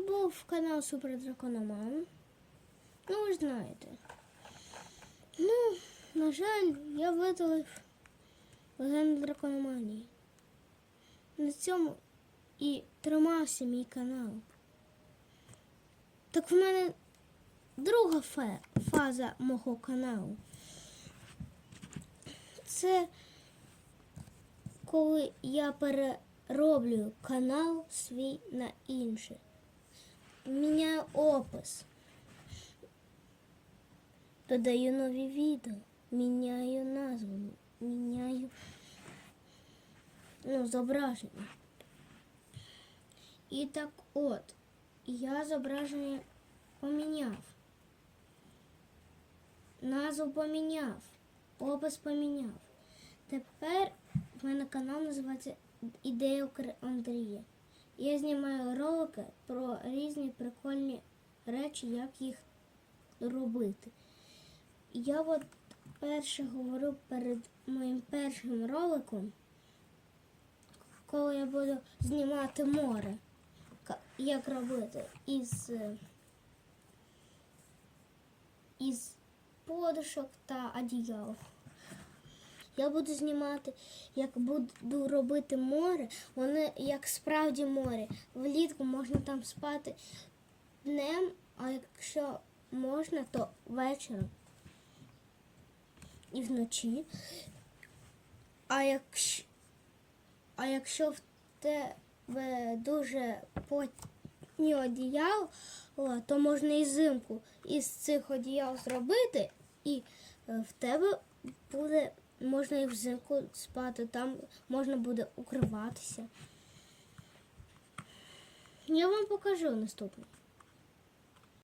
був канал Супер Дракономан. Ну, ви знаєте. Ну, на жаль, я видалив легенду дракономанії. На цьому і тримався мій канал. Так в мене друга фаза мого каналу. Це коли я перероблюю канал свій на інший. Міняю опис. Додаю нові відео, міняю назву, міняю ну, зображення. І так от, я зображення поміняв. Назву поміняв, опис поміняв. Тепер в мене канал називається Ідея Андрія. Я знімаю ролики про різні прикольні речі, як їх робити. Я от перше говорю перед моїм першим роликом, коли я буду знімати море, як робити із, із подушок та одіял. Я буду знімати, як буду робити море, воно як справді море. Влітку можна там спати днем, а якщо можна, то вечором і вночі. А якщо, а якщо в тебе дуже потні одіяла, то можна і зимку із цих одіял зробити, і е, в тебе буде можна і взимку спати, там можна буде укриватися. Я вам покажу наступне.